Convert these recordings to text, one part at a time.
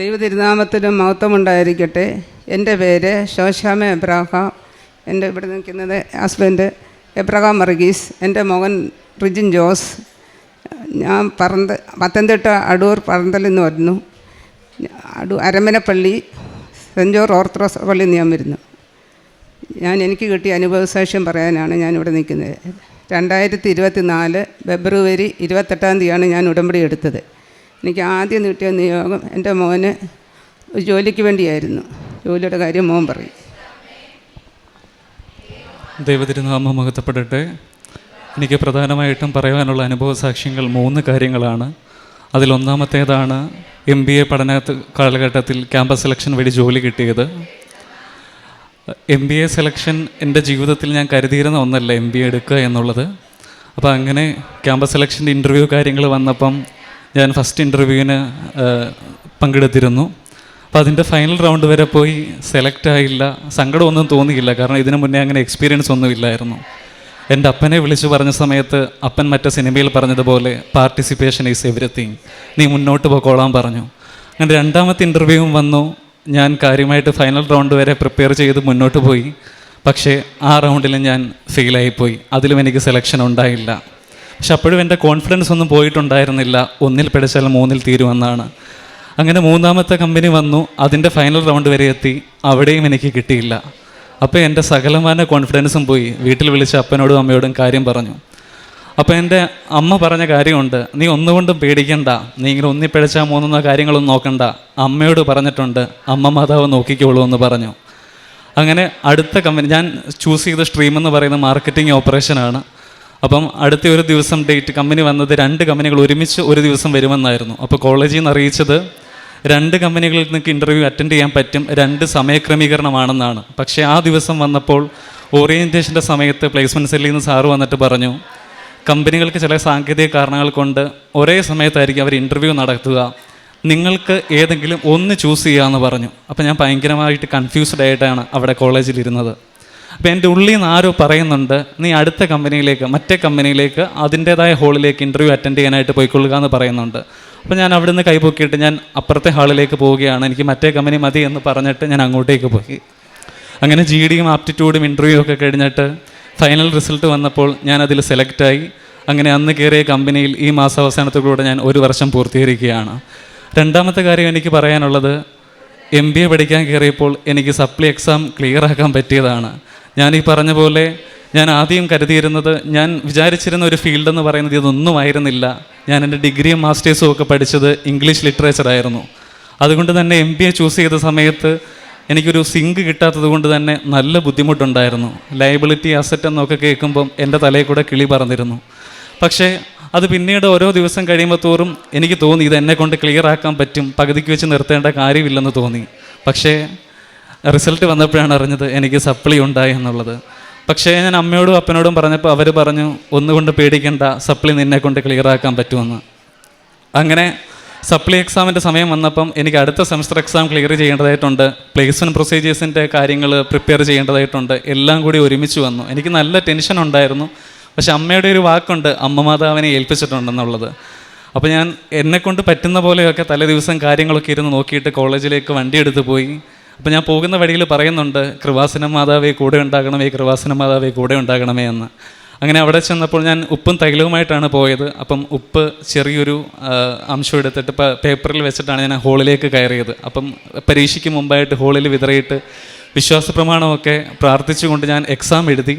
ദൈവതിരുനാമത്തിനും മഹത്വമുണ്ടായിരിക്കട്ടെ. എന്റെ പേര് ശോശാമ എബ്രാഹാം. എന്റെ ഇവിടെ നിൽക്കുന്നത് ഹസ്ബൻഡ് എബ്രഹാം വർഗീസ്. എന്റെ മകൻ റിജിൻ ജോസ്. ഞാൻ പറന്ത പത്തനംതിട്ട അടൂർ പറന്തലിൽ നിന്ന് വരുന്നു. അടൂ അരമനപ്പള്ളി സെന്റ് ജോർജ് ഓർത്തഡോക്സ് പള്ളിയിൽ നിന്ന് ഞാൻ വരുന്നു. ഞാൻ എനിക്ക് കിട്ടിയ അനുഭവസാക്ഷ്യം പറയാനാണ് ഞാനിവിടെ നിൽക്കുന്നത്. രണ്ടായിരത്തി ഇരുപത്തി നാല് ഫെബ്രുവരി ഇരുപത്തെട്ടാം തീയതിയാണ് ഞാൻ ഉടമ്പടി എടുത്തത്. എനിക്ക് ആദ്യം കിട്ടിയ നിയോഗം എന്റെ മോന് ജോലിക്ക് വേണ്ടിയായിരുന്നു. ജോലിയുടെ കാര്യം മോൻ പറയും. ദൈവതിരുനാമം മഹത്വപ്പെടട്ടെ. എനിക്ക് പ്രധാനമായിട്ടും പറയാനുള്ള അനുഭവ സാക്ഷ്യങ്ങൾ മൂന്ന് കാര്യങ്ങളാണ്. അതിലൊന്നാമത്തേതാണ് എം ബി എ പഠന കാലഘട്ടത്തിൽ ക്യാമ്പസ് സെലക്ഷൻ വഴി ജോലി കിട്ടിയത്. എം ബി എ സെലക്ഷൻ എന്റെ ജീവിതത്തിൽ ഞാൻ കരുതിയിരുന്ന ഒന്നല്ല എം ബി എ എടുക്കുക എന്നുള്ളത്. അപ്പോൾ അങ്ങനെ ക്യാമ്പസ് സെലക്ഷന്റെ ഇന്റർവ്യൂ കാര്യങ്ങൾ വന്നപ്പം ഞാൻ ഫസ്റ്റ് ഇന്റർവ്യൂവിന് പങ്കെടുത്തിരുന്നു. അപ്പോൾ അതിന്റെ ഫൈനൽ റൗണ്ട് വരെ പോയി സെലക്ട് ആയില്ല. സങ്കടമൊന്നും തോന്നിയില്ല. കാരണം ഇതിനു മുന്നേ അങ്ങനെ എക്സ്പീരിയൻസ് ഒന്നുമില്ലായിരുന്നു എന്റെ അപ്പനെ വിളിച്ചു പറഞ്ഞ സമയത്ത് അപ്പൻ മറ്റേ സിനിമയിൽ പറഞ്ഞതുപോലെ പാർട്ടിസിപ്പേഷൻ ഈസ് എവറിത്തിങ് നീ മുന്നോട്ട് പോയിക്കോളാൻ പറഞ്ഞു. അങ്ങനെ രണ്ടാമത്തെ ഇന്റർവ്യൂവും വന്നു. ഞാൻ കാര്യമായിട്ട് ഫൈനൽ റൗണ്ട് വരെ പ്രിപ്പയർ ചെയ്ത് മുന്നോട്ട് പോയി. പക്ഷേ ആ റൗണ്ടിൽ ഞാൻ ഫെയിലായിപ്പോയി അതിലും എനിക്ക് സെലക്ഷൻ ഉണ്ടായില്ല. പക്ഷെ അപ്പോഴും എന്റെ കോൺഫിഡൻസ് ഒന്നും പോയിട്ടുണ്ടായിരുന്നില്ല. ഒന്നിൽ പിടിച്ചാൽ മൂന്നിൽ തീരുമെന്നാണ്. അങ്ങനെ മൂന്നാമത്തെ കമ്പനി വന്നു. അതിന്റെ ഫൈനൽ റൗണ്ട് വരെ എത്തി. അവിടെയും എനിക്ക് കിട്ടിയില്ല. അപ്പോൾ എന്റെ സകലമാന കോൺഫിഡൻസും പോയി. വീട്ടിൽ വിളിച്ച് അപ്പനോടും അമ്മയോടും കാര്യം പറഞ്ഞു. അപ്പോൾ എന്റെ അമ്മ പറഞ്ഞ കാര്യമുണ്ട്. നീ ഒന്നുകൊണ്ടും പേടിക്കണ്ട. നീ ഇങ്ങനെ ഒന്നിപ്പിഴച്ചാൽ മൂന്നൊന്നോ കാര്യങ്ങളൊന്നും നോക്കണ്ട. അമ്മയോട് പറഞ്ഞിട്ടുണ്ട്. അമ്മ മാതാവ് നോക്കിക്കോളൂ എന്ന് പറഞ്ഞു. അങ്ങനെ അടുത്ത കമ്പനി ഞാൻ ചൂസ് ചെയ്ത സ്ട്രീം എന്ന് പറയുന്ന മാർക്കറ്റിംഗ് ഓപ്പറേഷനാണ് അപ്പം അടുത്ത ഒരു ദിവസം ഡേറ്റ് കമ്പനി വന്നത് രണ്ട് കമ്പനികൾ ഒരുമിച്ച് ഒരു ദിവസം വരുമെന്നായിരുന്നു. അപ്പോൾ കോളേജിൽ നിന്ന് അറിയിച്ചത് രണ്ട് കമ്പനികളിൽ നിങ്ങൾക്ക് ഇന്റർവ്യൂ അറ്റൻഡ് ചെയ്യാൻ പറ്റും രണ്ട് സമയക്രമീകരണമാണെന്നാണ്. പക്ഷേ ആ ദിവസം വന്നപ്പോൾ ഓറിയന്റേഷന്റെ സമയത്ത് പ്ലേസ്മെന്റ് സെല്ലിൽ നിന്ന് സാറ് വന്നിട്ട് പറഞ്ഞു കമ്പനികൾക്ക് ചില സാങ്കേതിക കാരണങ്ങൾ കൊണ്ട് ഒരേ സമയത്തായിരിക്കും അവർ ഇന്റർവ്യൂ നടത്തുക. നിങ്ങൾക്ക് ഏതെങ്കിലും ഒന്ന് ചൂസ് ചെയ്യാമെന്ന് പറഞ്ഞു. അപ്പോൾ ഞാൻ ഭയങ്കരമായിട്ട് കൺഫ്യൂസ്ഡ് ആയിട്ടാണ് അവിടെ കോളേജിൽ ഇരുന്നത്. അപ്പോൾ എന്റെ ഉള്ളിൽ നിന്ന് ആരോ പറയുന്നുണ്ട് നീ അടുത്ത കമ്പനിയിലേക്ക് മറ്റേ കമ്പനിയിലേക്ക് അതിന്റേതായ ഹാളിലേക്ക് ഇന്റർവ്യൂ അറ്റൻഡ് ചെയ്യാനായിട്ട് പോയിക്കൊള്ളുക എന്ന് പറയുന്നുണ്ട്. അപ്പോൾ ഞാൻ അവിടെ നിന്ന് കൈപൊക്കിയിട്ട് ഞാൻ അപ്പുറത്തെ ഹാളിലേക്ക് പോവുകയാണ്. എനിക്ക് മറ്റേ കമ്പനി മതി എന്ന് പറഞ്ഞിട്ട് ഞാൻ അങ്ങോട്ടേക്ക് പോയി. അങ്ങനെ ജി ഡിയും ആപ്റ്റിറ്റ്യൂഡും ഇന്റർവ്യൂ ഒക്കെ കഴിഞ്ഞിട്ട് ഫൈനൽ റിസൾട്ട് വന്നപ്പോൾ ഞാൻ അതിൽ സെലക്റ്റായി അങ്ങനെ അന്ന് കയറിയ കമ്പനിയിൽ ഈ മാസാവസാനത്തോടുകൂടെ ഞാൻ ഒരു വർഷം പൂർത്തീകരിക്കുകയാണ്. രണ്ടാമത്തെ കാര്യം എനിക്ക് പറയാനുള്ളത് എം ബി എ പഠിക്കാൻ കയറിയപ്പോൾ എനിക്ക് സപ്ലി എക്സാം ക്ലിയർ ആക്കാൻ പറ്റിയതാണ്. ഞാൻ ഈ പറഞ്ഞ പോലെ ഞാൻ ആദ്യം കരുതിയിരുന്നത് ഞാൻ വിചാരിച്ചിരുന്ന ഒരു ഫീൽഡ് എന്ന് പറയുന്നത് ഇതൊന്നും ആയിരുന്നില്ല. ഞാൻ എന്റെ ഡിഗ്രിയും മാസ്റ്റേഴ്സും ഒക്കെ പഠിച്ചത് ഇംഗ്ലീഷ് ലിറ്ററേച്ചർ ആയിരുന്നു. അതുകൊണ്ട് തന്നെ എം ബി എ ചൂസ് ചെയ്ത സമയത്ത് എനിക്കൊരു സിങ്ക് കിട്ടാത്തത് കൊണ്ട് തന്നെ നല്ല ബുദ്ധിമുട്ടുണ്ടായിരുന്നു. ലയബിലിറ്റി അസറ്റ് എന്നൊക്കെ കേൾക്കുമ്പം എന്റെ തലയിൽ കൂടെ കിളി പറഞ്ഞിരുന്നു പക്ഷേ അത് പിന്നീട് ഓരോ ദിവസം കഴിയുമ്പോൾ തോറും എനിക്ക് തോന്നി ഇത് എന്നെ കൊണ്ട് ക്ലിയർ ആക്കാൻ പറ്റും പകുതിക്ക് വെച്ച് നിർത്തേണ്ട കാര്യമില്ലെന്ന് തോന്നി. പക്ഷേ റിസൾട്ട് വന്നപ്പോഴാണ് അറിഞ്ഞത് എനിക്ക് സപ്ലി ഉണ്ടായി എന്നുള്ളത്. പക്ഷേ ഞാൻ അമ്മയോടും അപ്പനോടും പറഞ്ഞപ്പോൾ അവർ പറഞ്ഞു ഒന്നുകൊണ്ട് പേടിക്കേണ്ട സപ്ലി നിന്നെ കൊണ്ട് ക്ലിയർ ആക്കാൻ പറ്റുമെന്ന്. അങ്ങനെ സപ്ലി എക്സാമിന്റെ സമയം വന്നപ്പം എനിക്ക് അടുത്ത സെമസ്റ്റർ എക്സാം ക്ലിയർ ചെയ്യേണ്ടതായിട്ടുണ്ട്. പ്ലേസ്മെന്റ് പ്രൊസീജിയേഴ്സിന്റെ കാര്യങ്ങൾ പ്രിപ്പയർ ചെയ്യേണ്ടതായിട്ടുണ്ട്. എല്ലാം കൂടി ഒരുമിച്ച് വന്നു. എനിക്ക് നല്ല ടെൻഷൻ ഉണ്ടായിരുന്നു. പക്ഷെ അമ്മയുടെ ഒരു വാക്കുണ്ട് അമ്മ മാതാവിനെ ഏൽപ്പിച്ചിട്ടുണ്ടെന്നുള്ളത്. അപ്പോൾ ഞാൻ എന്നെക്കൊണ്ട് പറ്റുന്ന പോലെയൊക്കെ തലേ ദിവസം കാര്യങ്ങളൊക്കെ ഇരുന്ന് നോക്കിയിട്ട് കോളേജിലേക്ക് വണ്ടി എടുത്ത് പോയി. അപ്പോൾ ഞാൻ പോകുന്ന വഴിയിൽ പറയുന്നുണ്ട് കൃവാസന മാതാവേ കൂടെ ഉണ്ടാകണമേ കൃവാസന മാതാവേ കൂടെ ഉണ്ടാകണമേ എന്ന്. അങ്ങനെ അവിടെ ചെന്നപ്പോൾ ഞാൻ ഉപ്പും തൈലവുമായിട്ടാണ് പോയത്. അപ്പം ഉപ്പ് ചെറിയൊരു അംശം എടുത്തിട്ട് പേപ്പറിൽ വെച്ചിട്ടാണ് ഞാൻ ഹോളിലേക്ക് കയറിയത്. അപ്പം പരീക്ഷയ്ക്ക് മുമ്പായിട്ട് ഹോളിൽ വിതറിയിട്ട് വിശ്വാസ പ്രമാണമൊക്കെ പ്രാർത്ഥിച്ചുകൊണ്ട് ഞാൻ എക്സാം എഴുതി.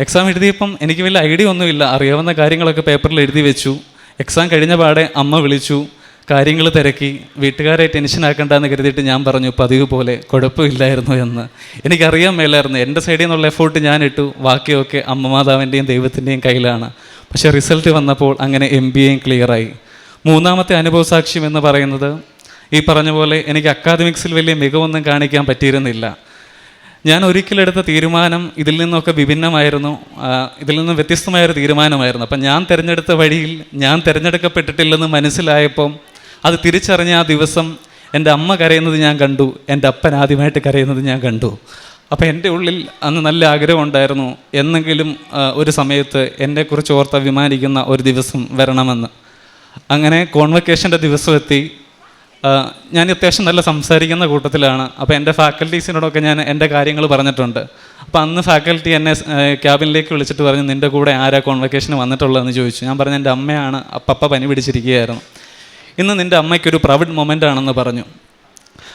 എക്സാം എഴുതിയപ്പം എനിക്ക് വലിയ ഐഡിയ ഒന്നുമില്ല. അറിയാവുന്ന കാര്യങ്ങളൊക്കെ പേപ്പറിൽ എഴുതി വെച്ചു. എക്സാം കഴിഞ്ഞ പാടെ അമ്മ വിളിച്ചു. കാര്യങ്ങൾ തിരക്കി വീട്ടുകാരെ ടെൻഷൻ ആക്കണ്ടെന്ന് കരുതിയിട്ട് ഞാൻ പറഞ്ഞു പതിവ് പോലെ കുഴപ്പമില്ലായിരുന്നു എന്ന്. എനിക്കറിയാൻ മേലായിരുന്നു. എന്റെ സൈഡിൽ നിന്നുള്ള എഫോർട്ട് ഞാൻ ഇട്ടു ബാക്കിയൊക്കെ അമ്മ മാതാവിന്റെയും ദൈവത്തിന്റെയും കയ്യിലാണ്. പക്ഷേ റിസൾട്ട് വന്നപ്പോൾ അങ്ങനെ എം ബി എയും ക്ലിയറായി മൂന്നാമത്തെ അനുഭവ സാക്ഷ്യം എന്ന് പറയുന്നത് ഈ പറഞ്ഞ പോലെ എനിക്ക് അക്കാദമിക്സിൽ വലിയ മികവൊന്നും കാണിക്കാൻ പറ്റിയിരുന്നില്ല. ഞാൻ ഒരിക്കലെടുത്ത തീരുമാനം ഇതിൽ നിന്നൊക്കെ വിഭിന്നമായിരുന്നു. ഇതിൽ നിന്നും വ്യത്യസ്തമായൊരു തീരുമാനമായിരുന്നു. അപ്പം ഞാൻ തിരഞ്ഞെടുത്ത വഴിയിൽ ഞാൻ തിരഞ്ഞെടുക്കപ്പെട്ടിട്ടില്ലെന്ന് മനസ്സിലായപ്പം അത് തിരിച്ചറിഞ്ഞ ആ ദിവസം എന്റെ അമ്മ കരയുന്നത് ഞാൻ കണ്ടു എന്റെ അപ്പൻ ആദ്യമായിട്ട് കരയുന്നത് ഞാൻ കണ്ടു. അപ്പോൾ എന്റെ ഉള്ളിൽ അന്ന് നല്ല ആഗ്രഹമുണ്ടായിരുന്നു എന്നെങ്കിലും ഒരു സമയത്ത് എന്നെക്കുറിച്ച് ഓർത്ത് അഭിമാനിക്കുന്ന ഒരു ദിവസം വരണമെന്ന്. അങ്ങനെ കോൺവക്കേഷന്റെ ദിവസം എത്തി ഞാൻ അത്യാവശ്യം നല്ല സംസാരിക്കുന്ന കൂട്ടത്തിലാണ്. അപ്പോൾ എന്റെ ഫാക്കൽറ്റീസിനോടൊക്കെ ഞാൻ എന്റെ കാര്യങ്ങൾ പറഞ്ഞിട്ടുണ്ട്. അപ്പോൾ അന്ന് ഫാക്കൽറ്റി എന്നെ ക്യാബിനിലേക്ക് വിളിച്ചിട്ട് പറഞ്ഞു നിന്റെ കൂടെ ആരാ കോൺവക്കേഷന് വന്നിട്ടുള്ളതെന്ന് ചോദിച്ചു. ഞാൻ പറഞ്ഞു എന്റെ അമ്മയാണ് അപ്പപ്പ പനി പിടിച്ചിരിക്കുകയായിരുന്നു. ഇന്ന് നിന്റെ അമ്മയ്ക്കൊരു പ്രൗഡ് മൊമെന്റ് ആണെന്ന് പറഞ്ഞു.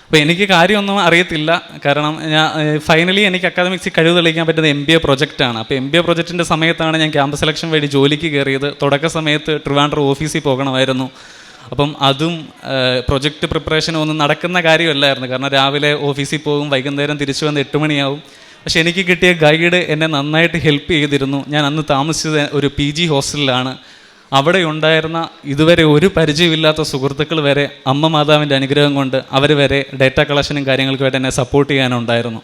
അപ്പോൾ എനിക്ക് കാര്യമൊന്നും അറിയത്തില്ല. കാരണം ഞാൻ ഫൈനലി എനിക്ക് അക്കാദമിക്സിൽ കഴിവ് തെളിയിക്കാൻ പറ്റുന്ന എം ബി എ പ്രൊജക്റ്റാണ് അപ്പോൾ എം ബി എ പ്രൊജക്റ്റിന്റെ സമയത്താണ് ഞാൻ ക്യാമ്പസ് സെലക്ഷൻ വഴി ജോലിക്ക് കയറിയത്. തുടക്ക സമയത്ത് ട്രിവാൻഡ്രം ഓഫീസിൽ പോകണമായിരുന്നു. അപ്പം അതും പ്രൊജക്റ്റ് പ്രിപ്പറേഷനും ഒന്നും നടക്കുന്ന കാര്യമല്ലായിരുന്നു. കാരണം രാവിലെ ഓഫീസിൽ പോകും വൈകുന്നേരം തിരിച്ചു വന്ന് എട്ട് മണിയാവും. പക്ഷെ എനിക്ക് കിട്ടിയ ഗൈഡ് എന്നെ നന്നായിട്ട് ഹെൽപ്പ് ചെയ്തിരുന്നു. ഞാൻ അന്ന് താമസിച്ചത് ഒരു പി ജി ഹോസ്റ്റലിലാണ് അവിടെ ഉണ്ടായിരുന്ന ഇതുവരെ ഒരു പരിചയമില്ലാത്ത സുഹൃത്തുക്കൾ വരെ അമ്മ മാതാവിന്റെ അനുഗ്രഹം കൊണ്ട് അവർ വരെ ഡേറ്റ കളക്ഷനും കാര്യങ്ങൾക്ക് വേണ്ടി എന്നെ സപ്പോർട്ട് ചെയ്യാനുണ്ടായിരുന്നു.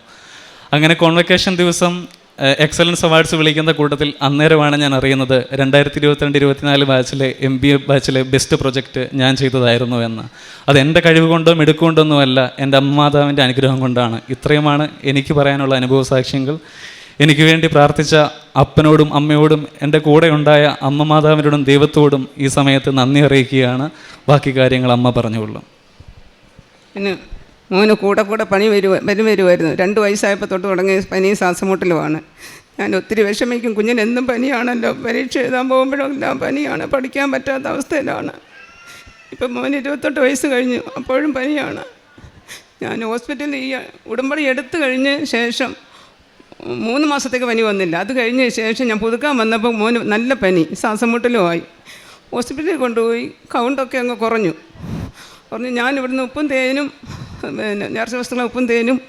അങ്ങനെ കോൺവെക്കേഷൻ ദിവസം എക്സലൻസ് അവാർഡ്സ് വിളിക്കുന്ന കൂട്ടത്തിൽ അന്നേരമാണ് ഞാൻ അറിയുന്നത് രണ്ടായിരത്തി ഇരുപത്തിരണ്ട് ഇരുപത്തിനാല് ബാച്ചിലെ എം ബി എ ബാച്ചിലെ ബെസ്റ്റ് പ്രൊജക്റ്റ് ഞാൻ ചെയ്തതായിരുന്നു എന്ന്. അത് എന്റെ കഴിവ് കൊണ്ടോ മിടുക്കൊണ്ടൊന്നുമല്ല എന്റെ അമ്മമാതാവിന്റെ അനുഗ്രഹം കൊണ്ടാണ്. ഇത്രയുമാണ് എനിക്ക് പറയാനുള്ള അനുഭവ സാക്ഷ്യങ്ങൾ. എനിക്ക് വേണ്ടി പ്രാർത്ഥിച്ച അപ്പനോടും അമ്മയോടും എന്റെ കൂടെ ഉണ്ടായ അമ്മ മാതാവിനോടും ദൈവത്തോടും ഈ സമയത്ത് നന്ദി അറിയിക്കുകയാണ്. ബാക്കി കാര്യങ്ങൾ അമ്മ പറഞ്ഞുകൊള്ളും. പിന്നെ മോന് കൂടെ കൂടെ പണി വരുവ പനി വരുമായിരുന്നു രണ്ട് വയസ്സായപ്പോൾ തൊട്ട് തുടങ്ങിയ പനിയും ശ്വാസമുട്ടലുമാണ്. ഞാൻ ഒത്തിരി വിഷമിക്കും. കുഞ്ഞിന് എന്നും പനിയാണല്ലോ. പരീക്ഷ എഴുതാൻ പോകുമ്പോഴെല്ലാം പനിയാണ്. പഠിക്കാൻ പറ്റാത്ത അവസ്ഥയിലാണ്. ഇപ്പം മോന് ഇരുപത്തെട്ട് വയസ്സ് കഴിഞ്ഞു. അപ്പോഴും പനിയാണ്. ഞാൻ ഹോസ്പിറ്റലിൽ ഈ ഉടമ്പടി എടുത്തു കഴിഞ്ഞ ശേഷം മൂന്ന് മാസത്തേക്ക് പനി വന്നില്ല. അത് കഴിഞ്ഞ ശേഷം ഞാൻ പുതുക്കാൻ വന്നപ്പോൾ മോന് നല്ല പനി. ശ്വാസമുട്ടലുമായി ഹോസ്പിറ്റലിൽ കൊണ്ടുപോയി. കൗണ്ടൊക്കെ അങ്ങ് കുറഞ്ഞു. പറഞ്ഞു ഞാൻ ഇവിടുന്ന് ഉപ്പും തേനും പിന്നെ നേർച്ച വസ്തുക്കളും ഉപ്പും തേനും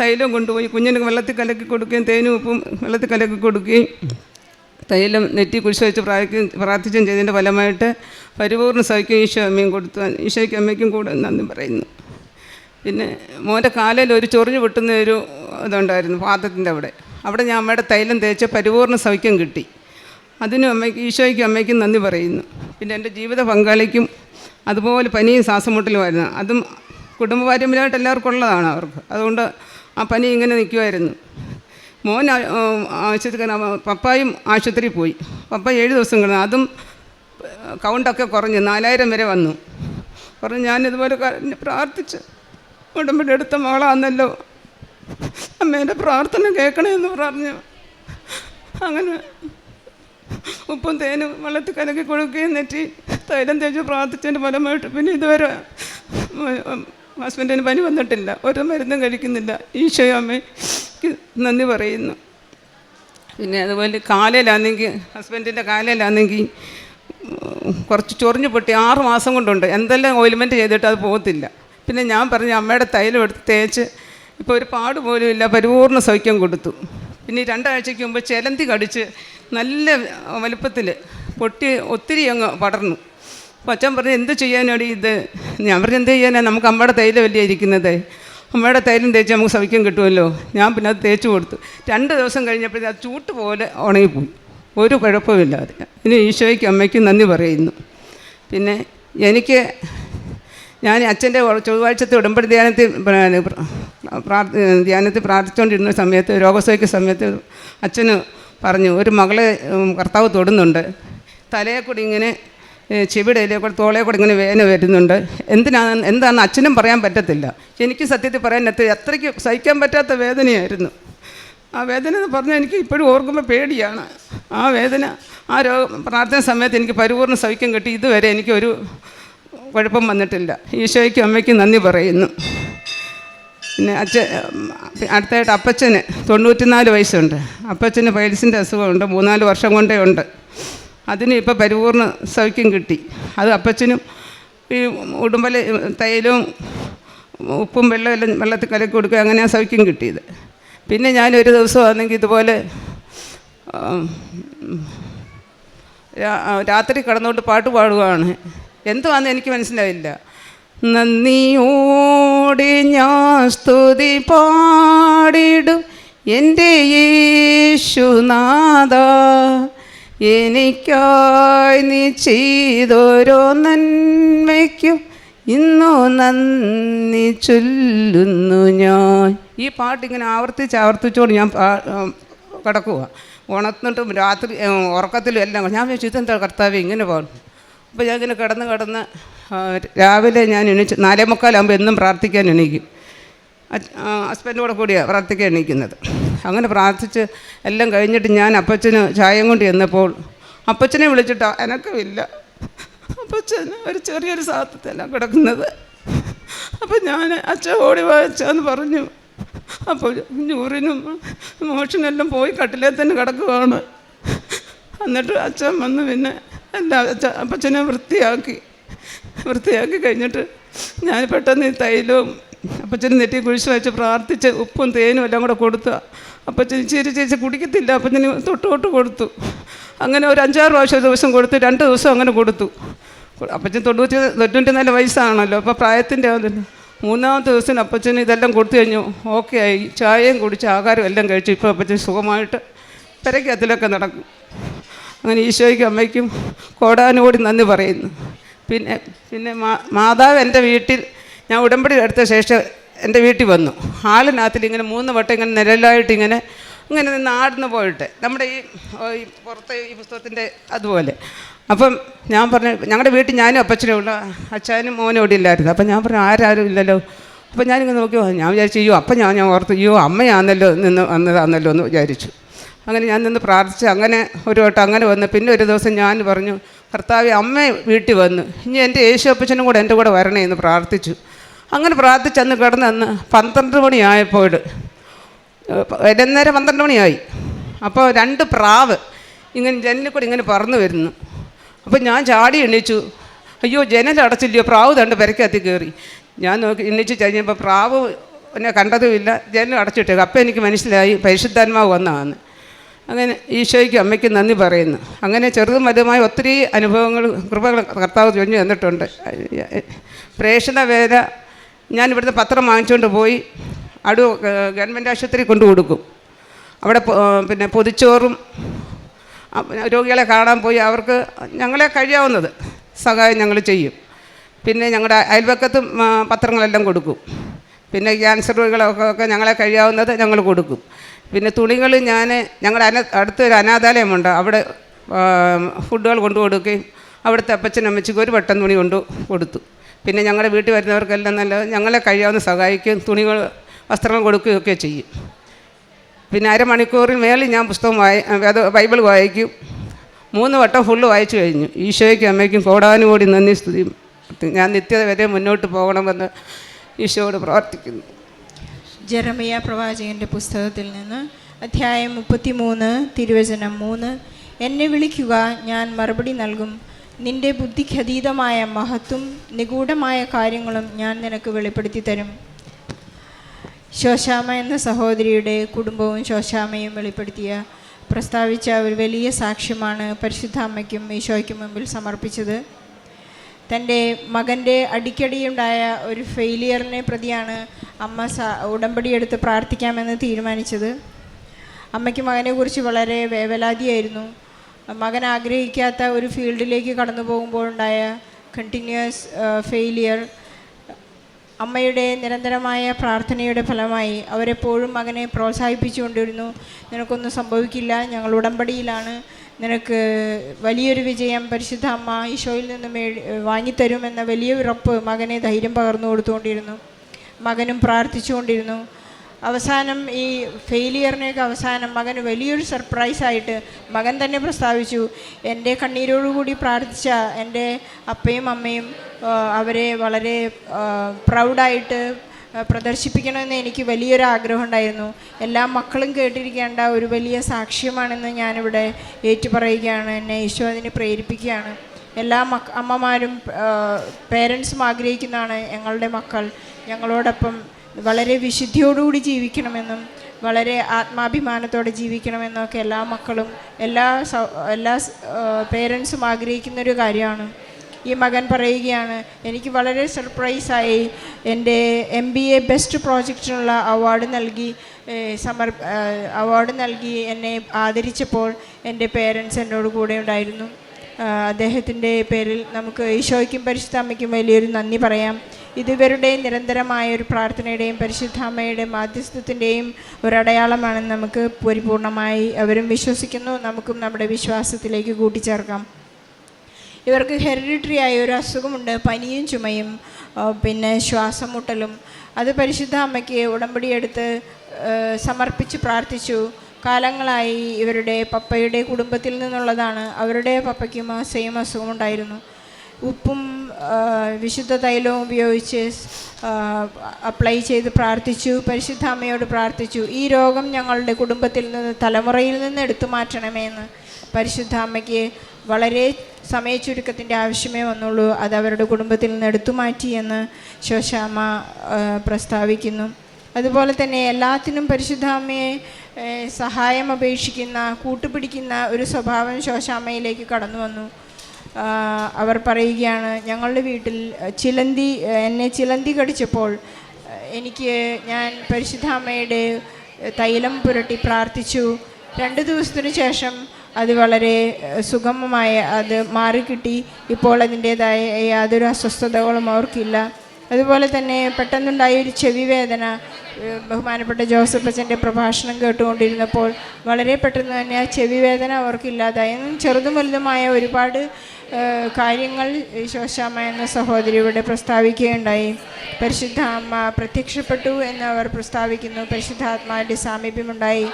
തൈലം കൊണ്ടുപോയി. കുഞ്ഞിന് വെള്ളത്തിൽ കലക്കി കൊടുക്കുകയും തേനും ഉപ്പും വെള്ളത്തിൽ കലക്കി കൊടുക്കുകയും തൈലം നെറ്റി കുഴിച്ച് വെച്ച് പ്രാർത്ഥിക്കുകയും പ്രാർത്ഥിച്ചും ചെയ്തതിന്റെ ഫലമായിട്ട് പരിപൂർണ സഹിക്കും ഈശോ അമ്മയും കൊടുത്തു. ഈശോയ്ക്കും അമ്മയ്ക്കും കൂടെ നന്ദി പറയുന്നു. പിന്നെ മോന്റെ കാലിൽ ഒരു ചൊറിഞ്ഞ് പൊട്ടുന്ന ഒരു ഇതുണ്ടായിരുന്നു പാദത്തിന്റെ അവിടെ. അവിടെ ഞാൻ അമ്മയുടെ തൈലം തേച്ച് പരിപൂർണ സൗഖ്യം കിട്ടി. അതിനും അമ്മയ്ക്ക് ഈശോയ്ക്കും അമ്മയ്ക്കും നന്ദി പറയുന്നു. പിന്നെ എന്റെ ജീവിത പങ്കാളിക്കും അതുപോലെ പനിയും ശ്വാസമുട്ടലുമായിരുന്നു. അതും കുടുംബപാരമ്പര്യമായിട്ട് എല്ലാവർക്കും ഉള്ളതാണ് അവർക്ക്. അതുകൊണ്ട് ആ പനി ഇങ്ങനെ നിൽക്കുമായിരുന്നു. മോൻ ആശുപത്രി പപ്പായും ആശുപത്രിയിൽ പോയി. പപ്പ ഏഴ് ദിവസം കിടന്നു. അതും കൗണ്ടൊക്കെ കുറഞ്ഞു. നാലായിരം വരെ വന്നു. പറഞ്ഞു ഞാനിതുപോലെ പ്രാർത്ഥിച്ച്. ഉടമ്പടി എടുത്ത മകളാന്നല്ലോ അമ്മേന്റെ പ്രാർത്ഥന കേൾക്കണമെന്ന് പറഞ്ഞു. അങ്ങനെ ഉപ്പും തേനും വെള്ളത്തിൽ കലക്കി കൊടുക്കുകയും നെറ്റി തൈലം തേച്ച് പ്രാർത്ഥിച്ചതിന്റെ ഫലമായിട്ട് പിന്നെ ഇതുവരെ ഹസ്ബൻഡിന് പനി വന്നിട്ടില്ല. ഒരു മരുന്നും കഴിക്കുന്നില്ല. ഈശോ അമ്മയ്ക്ക് നന്ദി പറയുന്നു. പിന്നെ അതുപോലെ കാലയിലാണെങ്കിൽ ഹസ്ബൻഡിന്റെ കാലയിലാണെങ്കിൽ കുറച്ച് ചൊറിഞ്ഞു പൊട്ടി ആറ് മാസം കൊണ്ടുണ്ട്. എന്തെല്ലാം ഓയിൽമെന്റ് ചെയ്തിട്ട് അത് പോകത്തില്ല. പിന്നെ ഞാൻ പറഞ്ഞു അമ്മയുടെ തൈലം എടുത്ത് തേച്ച് ഇപ്പോൾ ഒരു പാട് പോലും ഇല്ല പരിപൂർണ സൗഖ്യം കൊടുത്തു. പിന്നെ രണ്ടാഴ്ചയ്ക്ക് മുമ്പ് ചിലന്തി കടിച്ച് നല്ല വലുപ്പത്തിൽ പൊട്ടി ഒത്തിരി അങ്ങ് പടർന്നു. അപ്പോൾ അച്ഛൻ പറഞ്ഞു എന്ത് ചെയ്യാനാടി ഇത്? ഞാൻ പറഞ്ഞു എന്ത് ചെയ്യാനാണ് നമുക്ക് അമ്മയുടെ തൈലമല്ലേ ഇരിക്കുന്നത്. അമ്മയുടെ തൈലം തേച്ച് നമുക്ക് സൗഖ്യം കിട്ടുമല്ലോ. ഞാൻ പിന്നെ അത് തേച്ച് കൊടുത്തു. രണ്ട് ദിവസം കഴിഞ്ഞപ്പോഴേ അത് ചൂട്ട് പോലെ ഉണങ്ങിപ്പോയി. ഒരു കുഴപ്പമില്ലാതെ ഇനി ഈശോയ്ക്കും അമ്മയ്ക്കും നന്ദി പറയുന്നു. പിന്നെ എനിക്ക് ഞാൻ അച്ഛന്റെ ചൊവ്വാഴ്ചത്തെ ഉടമ്പടി ധ്യാനത്തിൽ ധ്യാനത്തിൽ പ്രാർത്ഥിച്ചുകൊണ്ടിരുന്ന സമയത്ത് രോഗസോയ്ക്ക് സമയത്ത് അച്ഛന് പറഞ്ഞു ഒരു മകളെ കർത്താവ് തൊടുന്നുണ്ട്. തലയെ കൂടി ഇങ്ങനെ ചെവിടയിലെ കൂടെ തോളെ കൂടെ ഇങ്ങനെ വേദന വരുന്നുണ്ട്. എന്തിനാണ് എന്താണെന്ന് അച്ഛനും പറയാൻ പറ്റത്തില്ല. എനിക്ക് സത്യത്തിൽ പറയാൻ എത്ര അത്രയ്ക്ക് സഹിക്കാൻ പറ്റാത്ത വേദനയായിരുന്നു. ആ വേദന എന്ന് പറഞ്ഞാൽ എനിക്ക് ഇപ്പോഴും ഓർക്കുമ്പോൾ പേടിയാണ്. ആ വേദന ആ രോഗം പ്രാർത്ഥന സമയത്ത് എനിക്ക് പരിപൂർണ സൗഖ്യം കിട്ടി. ഇതുവരെ എനിക്കൊരു കുഴപ്പം വന്നിട്ടില്ല. ഈശോയ്ക്കും അമ്മയ്ക്കും നന്ദി പറയുന്നു. പിന്നെ അച്ഛൻ അടുത്തായിട്ട് അപ്പച്ചന് തൊണ്ണൂറ്റിനാല് വയസ്സുണ്ട്. അപ്പച്ചന് പൈൽസിന്റെ അസുഖമുണ്ട്. മൂന്നാൽ വർഷം കൊണ്ടേ ഉണ്ട്. അതിന് ഇപ്പോൾ പരിപൂർണ സൗഖ്യം കിട്ടി. അത് അപ്പച്ചനും ഈ ഉടുമ്പല തൈലവും ഉപ്പും വെള്ളം എല്ലാം വെള്ളത്തിൽ കലക്കി കൊടുക്കുക അങ്ങനെ ആ സൗഖ്യം കിട്ടിയത്. പിന്നെ ഞാൻ ഒരു ദിവസം ആണെങ്കിൽ ഇതുപോലെ രാത്രി കടന്നുകൊണ്ട് പാട്ട് പാടുകയാണ് എന്തുവാന്ന് എനിക്ക് മനസ്സിലായില്ല. നന്ദിയോടെ ഞാൻ സ്തുതി പാടിടും. എന്റെ യേശുനാഥ എനിക്കായി നീ ചെയ്തോരോ നന്മയ്ക്കും ഇന്നു നന്ദി ചൊല്ലുന്നു ഞാൻ. ഈ പാട്ടിങ്ങനെ ആവർത്തിച്ച് ആവർത്തിച്ചോട് ഞാൻ കിടക്കുക ഉണർന്നിട്ടും രാത്രി ഉറക്കത്തിലും എല്ലാം ഞാൻ വിചാരിച്ചു ഇതെന്താ കർത്താവ് ഇങ്ങനെ പാടും അപ്പോൾ ഞാൻ ഇങ്ങനെ കിടന്ന് കിടന്ന് രാവിലെ ഞാൻ എണീച്ച് നാലേ മുക്കാലാകുമ്പോൾ എന്നും പ്രാർത്ഥിക്കാൻ എണീക്കും. ഹസ്ബൻഡോടെ കൂടെ കൂടിയാണ് പ്രാർത്ഥിക്കാൻ എണീക്കുന്നത്. അങ്ങനെ പ്രാർത്ഥിച്ച് എല്ലാം കഴിഞ്ഞിട്ട് ഞാൻ അപ്പച്ചന് ചായം കൊണ്ട് ചെന്നപ്പോൾ അപ്പച്ചനെ വിളിച്ചിട്ട് എനക്കുമില്ല. അപ്പച്ചന് ഒരു ചെറിയൊരു സാധനത്തെല്ലാം കിടക്കുന്നത്. അപ്പം ഞാൻ അച്ഛൻ ഓടി വായിച്ചാന്ന് പറഞ്ഞു. അപ്പോൾ ഞൂറിനും മോഷനെല്ലാം പോയി കട്ടിലേ തന്നെ കിടക്കുകയാണ് എന്നിട്ട് അച്ഛൻ വന്ന് പിന്നെ എല്ലാ അപ്പച്ചനെ വൃത്തിയാക്കി വൃത്തിയാക്കി കഴിഞ്ഞിട്ട് ഞാൻ പെട്ടെന്ന് ഈ തൈലവും അപ്പച്ചന് നെറ്റി കുഴിച്ച് വെച്ച് പ്രാർത്ഥിച്ച് ഉപ്പും തേനും എല്ലാം കൂടെ കൊടുത്തു അപ്പച്ചൻ ചിരി ചേച്ചി കുടിക്കത്തില്ല. അപ്പച്ചന് തൊട്ട് കൊടുത്തു. അങ്ങനെ ഒരു അഞ്ചാറ് പ്രാവശ്യം ദിവസം കൊടുത്തു രണ്ട് ദിവസം അങ്ങനെ കൊടുത്തു. അപ്പച്ചൻ തൊണ്ണൂറ്റി തൊണ്ണൂറ്റി നാല് വയസ്സാണല്ലോ അപ്പോൾ പ്രായത്തിന്റെ ആവുന്നില്ല മൂന്നാമത്തെ ദിവസം അപ്പച്ചന് ഇതെല്ലാം കൊടുത്തു കഴിഞ്ഞു. ഓക്കെ ആയി. ചായയും കുടിച്ച് ആഹാരം എല്ലാം കഴിച്ചു. ഇപ്പോൾ അപ്പച്ചൻ സുഖമായിട്ട് പെരയ്ക്കകത്തിലൊക്കെ നടക്കും. അങ്ങനെ ഈശോയ്ക്കും അമ്മയ്ക്കും കോടാനോടി നന്ദി പറയുന്നു. പിന്നെ പിന്നെ മാതാവ് എന്റെ വീട്ടിൽ ഞാൻ ഉടമ്പടി എടുത്ത ശേഷം എന്റെ വീട്ടിൽ വന്നു. ഹാളിനകത്തിൽ ഇങ്ങനെ മൂന്ന് വട്ടം ഇങ്ങനെ നിഴലായിട്ട് ഇങ്ങനെ ഇങ്ങനെ നിന്ന് ആടുന്ന പോയിട്ട് നമ്മുടെ ഈ പുറത്തെ ഈ പുസ്തകത്തിന്റെ അതുപോലെ. അപ്പം ഞാൻ പറഞ്ഞു ഞങ്ങളുടെ വീട്ടിൽ ഞാനും അപ്പച്ചനും ഉള്ള അച്ഛനും മോനും ഇവിടെ ഇല്ലായിരുന്നു. അപ്പം ഞാൻ പറഞ്ഞു ആരാരും ഇല്ലല്ലോ. അപ്പം ഞാനിങ്ങനെ നോക്കി ഞാൻ വിചാരിച്ചു അയ്യോ അപ്പം ഞാൻ ഞാൻ ഓർത്തു അയ്യോ അമ്മയാണല്ലോ നിന്ന് വന്നതാണല്ലോ എന്ന് വിചാരിച്ചു. അങ്ങനെ ഞാൻ നിന്ന് പ്രാർത്ഥിച്ച്. അങ്ങനെ ഒരു വട്ടം അങ്ങനെ വന്നു പിന്നെ ഒരു ദിവസം ഞാൻ പറഞ്ഞു കർത്താവ് അമ്മ വീട്ടിൽ വന്നു ഇനി എന്റെ യേശു അപ്പച്ചനും കൂടെ എന്റെ കൂടെ വരണേ എന്ന് പ്രാർത്ഥിച്ചു. അങ്ങനെ പ്രാർത്ഥിച്ച് അന്ന് കിടന്ന് അന്ന് പന്ത്രണ്ട് മണിയായപ്പോൾ വൈകുന്നേരം പന്ത്രണ്ട് മണിയായി. അപ്പോൾ രണ്ട് പ്രാവ് ഇങ്ങനെ ജനലിൽ കൂടി ഇങ്ങനെ പറന്നു വരുന്നു. അപ്പോൾ ഞാൻ ചാടി എണീച്ചു. അയ്യോ ജനൽ അടച്ചില്ലയോ? പ്രാവ് തണ്ട് പെരക്കകത്ത് കയറി. ഞാൻ നോക്കി എണീച്ച് കഴിഞ്ഞപ്പോൾ പ്രാവ് എന്നെ കണ്ടതുമില്ല. ജനൽ അടച്ചിട്ടേക്കും. അപ്പോൾ എനിക്ക് മനസ്സിലായി പരിശുദ്ധാത്മാവ് വന്നതാണ് അങ്ങനെ ഈശോയ്ക്കും അമ്മയ്ക്കും നന്ദി പറയുന്നു. അങ്ങനെ ചെറുതും വലുതുമായ ഒത്തിരി അനുഭവങ്ങൾ കൃപകൾ കർത്താവ് ചൊഞ്ഞു തന്നിട്ടുണ്ട്. പ്രേക്ഷണ വേല ഞാൻ ഇവിടുത്തെ പത്രം വാങ്ങിച്ചുകൊണ്ട് പോയി അടു ഗവൺമെന്റ് ആശുപത്രി കൊണ്ടു കൊടുക്കും. അവിടെ പിന്നെ പൊതിച്ചോറും രോഗികളെ കാണാൻ പോയി. അവർക്ക് ഞങ്ങളെ കഴിയാവുന്നത് സഹായം ഞങ്ങൾ ചെയ്യും. പിന്നെ ഞങ്ങളുടെ അയൽവക്കത്തും പത്രങ്ങളെല്ലാം കൊടുക്കും. പിന്നെ ക്യാൻസർ രോഗികളൊക്കെ ഞങ്ങളെ കഴിയാവുന്നത് ഞങ്ങൾ കൊടുക്കും. പിന്നെ തുണികൾ ഞാൻ ഞങ്ങളുടെ അന അടുത്തൊരു അനാഥാലയമുണ്ട്. അവിടെ ഫുഡുകൾ കൊണ്ടു കൊടുക്കുകയും അവിടുത്തെ അപ്പച്ചനും അമ്മച്ചിക്ക് ഒരു വട്ടം തുണി കൊണ്ടു കൊടുത്തു. പിന്നെ ഞങ്ങളുടെ വീട്ടിൽ വരുന്നവർക്കെല്ലാം നല്ല ഞങ്ങളെ കഴിയാവുന്ന സഹായിക്കുകയും തുണികൾ വസ്ത്രങ്ങൾ കൊടുക്കുകയൊക്കെ ചെയ്യും. പിന്നെ അരമണിക്കൂറിൽ മേളിൽ ഞാൻ പുസ്തകം വായി അത് ബൈബിൾ വായിക്കും. മൂന്ന് വട്ടം ഫുള്ള് വായിച്ചു കഴിഞ്ഞു. ഈശോയ്ക്കും അമ്മയ്ക്കും കോടാനുകൂടി നന്ദി സ്തുതി ഞാൻ നിത്യത വരെ മുന്നോട്ട് പോകണമെന്ന് ഈശോയോട് പ്രാർത്ഥിക്കുന്നു. ജെറമിയ പ്രവാചകന്റെ പുസ്തകത്തിൽ നിന്ന് അധ്യായം മുപ്പത്തിമൂന്ന് തിരുവചനം മൂന്ന്. എന്നെ വിളിക്കുക ഞാൻ മറുപടി നൽകും. നിന്റെ ബുദ്ധിക്കതീതമായ മഹത്വം നിഗൂഢമായ കാര്യങ്ങളും ഞാൻ നിനക്ക് വെളിപ്പെടുത്തി തരും. ശോശാമ എന്ന സഹോദരിയുടെ കുടുംബവും ശോശാമയും വെളിപ്പെടുത്തിയ പ്രസ്താവിച്ച ഒരു വലിയ സാക്ഷ്യമാണ് പരിശുദ്ധ അമ്മയ്ക്കും ഈശോയ്ക്കും മുമ്പിൽ സമർപ്പിച്ചത്. തന്റെ മകന്റെ അടിക്കടിയുണ്ടായ ഒരു ഫെയിലിയറിനെ പ്രതിയാണ് അമ്മ ഉടമ്പടി എടുത്ത് പ്രാർത്ഥിക്കാമെന്ന് തീരുമാനിച്ചത്. അമ്മയ്ക്ക് മകനെക്കുറിച്ച് വളരെ വേവലാതിയായിരുന്നു. മകൻ ആഗ്രഹിക്കാത്ത ഒരു ഫീൽഡിലേക്ക് കടന്നു പോകുമ്പോഴുണ്ടായ കണ്ടിന്യൂസ് ഫെയിലിയർ അമ്മയുടെ നിരന്തരമായ പ്രാർത്ഥനയുടെ ഫലമായി അവരെപ്പോഴും മകനെ പ്രോത്സാഹിപ്പിച്ചുകൊണ്ടിരുന്നു. നിനക്കൊന്നും സംഭവിക്കില്ല. ഞങ്ങൾ ഉടമ്പടിയിലാണ്. നിനക്ക് വലിയൊരു വിജയം പരിശുദ്ധ അമ്മ ഈശോയിൽ നിന്ന് മേ വാങ്ങിത്തരുമെന്ന വലിയ ഉറപ്പ് മകനെ ധൈര്യം പകർന്നു കൊടുത്തുകൊണ്ടിരുന്നു. മകനും പ്രാർത്ഥിച്ചുകൊണ്ടിരുന്നു. അവസാനം ഈ ഫെയിലിയറിനെയൊക്കെ അവസാനം മകന് വലിയൊരു സർപ്രൈസായിട്ട് മകൻ തന്നെ പ്രസ്താവിച്ചു. എന്റെ കണ്ണീരോടുകൂടി പ്രാർത്ഥിച്ച എന്റെ അപ്പയും അമ്മയും അവരെ വളരെ പ്രൗഡായിട്ട് പ്രദർശിപ്പിക്കണമെന്ന് എനിക്ക് വലിയൊരു ആഗ്രഹം ഉണ്ടായിരുന്നു എല്ലാ മക്കളും കേട്ടിരിക്കേണ്ട ഒരു വലിയ സാക്ഷ്യമാണെന്ന് ഞാനിവിടെ ഏറ്റുപറയുകയാണ്. എന്നെ ഈശോ അതിനെ പ്രേരിപ്പിക്കുകയാണ്. എല്ലാ മക്ക അമ്മമാരും പേരൻസും ആഗ്രഹിക്കുന്നതാണ് ഞങ്ങളുടെ മക്കൾ ഞങ്ങളോടൊപ്പം വളരെ വിശുദ്ധിയോടുകൂടി ജീവിക്കണമെന്നും വളരെ ആത്മാഭിമാനത്തോടെ ജീവിക്കണമെന്നൊക്കെ എല്ലാ മക്കളും എല്ലാ എല്ലാ പേരൻസും ആഗ്രഹിക്കുന്നൊരു കാര്യമാണ്. ഈ മകൻ പറയുകയാണ് എനിക്ക് വളരെ സർപ്രൈസായി എന്റെ എം ബി എ ബെസ്റ്റ് പ്രോജക്റ്റിനുള്ള അവാർഡ് നൽകി സമർ അവാർഡ് നൽകി എന്നെ ആദരിച്ചപ്പോൾ എന്റെ പേരൻസ് എന്നോട് കൂടെ ഉണ്ടായിരുന്നു. അദ്ദേഹത്തിന്റെ പേരിൽ നമുക്ക് ഈശോയ്ക്കും പരിശുദ്ധ അമ്മയ്ക്കും വലിയൊരു നന്ദി പറയാം. ഇതുവരുടെയും നിരന്തരമായ ഒരു പ്രാർത്ഥനയുടെയും പരിശുദ്ധ അമ്മയുടെ മാധ്യസ്ഥത്തിന്റെയും ഒരടയാളമാണെന്ന് നമുക്ക് പരിപൂർണമായി അവരും വിശ്വസിക്കുന്നു. നമുക്കും നമ്മുടെ വിശ്വാസത്തിലേക്ക് കൂട്ടിച്ചേർക്കാം. ഇവർക്ക് ഹെറിഡിറ്ററി ആയ ഒരു അസുഖമുണ്ട്. പനിയും ചുമയും പിന്നെ ശ്വാസം മുട്ടലും അത് പരിശുദ്ധ അമ്മയ്ക്ക് ഉടമ്പടി എടുത്ത് സമർപ്പിച്ച് പ്രാർത്ഥിച്ചു. കാലങ്ങളായി ഇവരുടെ പപ്പയുടെ കുടുംബത്തിൽ നിന്നുള്ളതാണ്. അവരുടെ പപ്പയ്ക്കും ആ സെയിം അസുഖമുണ്ടായിരുന്നു. ഉപ്പും വിശുദ്ധ തൈലവും ഉപയോഗിച്ച് അപ്ലൈ ചെയ്ത് പ്രാർത്ഥിച്ചു. പരിശുദ്ധ അമ്മയോട് പ്രാർത്ഥിച്ചു. ഈ രോഗം ഞങ്ങളുടെ കുടുംബത്തിൽ നിന്ന് തലമുറയിൽ നിന്ന് എടുത്തു മാറ്റണമെന്ന്. പരിശുദ്ധ അമ്മയ്ക്ക് വളരെ സമയ ചുരുക്കത്തിന്റെ ആവശ്യമേ വന്നുള്ളൂ. അത് അവരുടെ കുടുംബത്തിൽ നിന്ന് എന്ന് ശോശാമ്മ പ്രസ്താവിക്കുന്നു. അതുപോലെ തന്നെ എല്ലാത്തിനും പരിശുദ്ധ അമ്മയെ സഹായം അപേക്ഷിക്കുന്ന കൂട്ടുപിടിക്കുന്ന ഒരു സ്വഭാവം ശോശാമ്മയിലേക്ക് കടന്നു വന്നു. അവർ പറയുകയാണ് ഞങ്ങളുടെ വീട്ടിൽ ചിലന്തി എന്നെ ചിലന്തി കടിച്ചപ്പോൾ എനിക്ക് ഞാൻ പരിശുദ്ധാമ്മയുടെ തൈലം പുരട്ടി പ്രാർത്ഥിച്ചു. രണ്ട് ദിവസത്തിനു ശേഷം അത് വളരെ സുഗമമായ അത് മാറിക്കിട്ടി. ഇപ്പോൾ അതിന്റേതായ യാതൊരു അസ്വസ്ഥതകളും അവർക്കില്ല. അതുപോലെ തന്നെ പെട്ടെന്നുണ്ടായ ഒരു ചെവി വേദന ബഹുമാനപ്പെട്ട ജോസഫ് അച്ഛന്റെ പ്രഭാഷണം കേട്ടുകൊണ്ടിരുന്നപ്പോൾ വളരെ പെട്ടെന്ന് തന്നെ ആ ചെവി വേദന അവർക്കില്ലാതായി. ചെറുതും വലുതുമായ ഒരുപാട് കാര്യങ്ങൾ ശോശാമ്മ എന്ന സഹോദരി ഇവിടെ പ്രസ്താവിക്കുകയുണ്ടായി. പരിശുദ്ധ അമ്മ പ്രത്യക്ഷപ്പെട്ടു എന്ന് അവർ പ്രസ്താവിക്കുന്നു. പരിശുദ്ധാത്മാവിന്റെ സാമീപ്യമുണ്ടായി.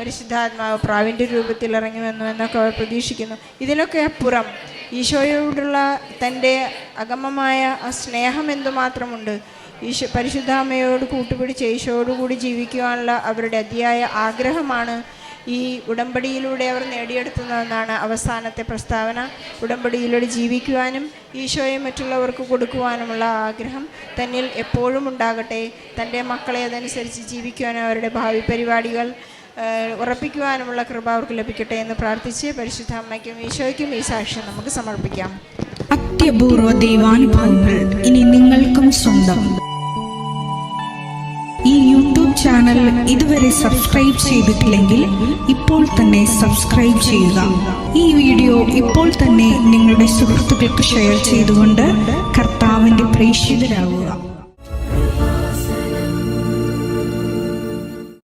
പരിശുദ്ധാത്മാവ് പ്രാവിന്റെ രൂപത്തിൽ ഇറങ്ങി വന്നു എന്നൊക്കെ അവർ പ്രതീക്ഷിക്കുന്നു. ഇതിനൊക്കെ അപ്പുറം ഈശോയോടുള്ള തന്റെ അഗമമായ ആ സ്നേഹം എന്തുമാത്രമുണ്ട്? ഈശോ പരിശുദ്ധാമ്മയോട് കൂട്ടുപിടിച്ച് ഈശോയോടുകൂടി ജീവിക്കുവാനുള്ള അവരുടെ അതിയായ ആഗ്രഹമാണ് ഈ ഉടമ്പടിയിലൂടെ അവർ നേടിയെടുക്കുന്നതെന്നാണ് അവസാനത്തെ പ്രസ്താവന. ഉടമ്പടിയിലൂടെ ജീവിക്കുവാനും ഈശോയെ മറ്റുള്ളവർക്ക് കൊടുക്കുവാനുമുള്ള ആഗ്രഹം തന്നിൽ എപ്പോഴും ഉണ്ടാകട്ടെ. തന്റെ മക്കളെ അതനുസരിച്ച് ജീവിക്കുവാനും അവരുടെ ഭാവി പരിപാടികൾ ഉറപ്പിക്കുവാനുമുള്ള കൃപ അവർക്ക് ലഭിക്കട്ടെ എന്ന് പ്രാർത്ഥിച്ച് പരിശുദ്ധ അമ്മയ്ക്കും ഈശോയ്ക്കും ഈ സാക്ഷ്യം നമുക്ക് സമർപ്പിക്കാം. അത്യപൂർവ ദൈവാനുഭവങ്ങൾ ഇനി നിങ്ങൾക്കും സ്വന്തം. ഈ യൂട്യൂബ് ചാനൽ ഇതുവരെ സബ്സ്ക്രൈബ് ചെയ്തിട്ടില്ലെങ്കിൽ ഇപ്പോൾ തന്നെ സബ്സ്ക്രൈബ് ചെയ്യുക. ഈ വീഡിയോ ഇപ്പോൾ തന്നെ നിങ്ങളുടെ സുഹൃത്തുക്കൾക്ക് ഷെയർ ചെയ്തുകൊണ്ട് കർത്താവിന്റെ പ്രേക്ഷിതരാകുക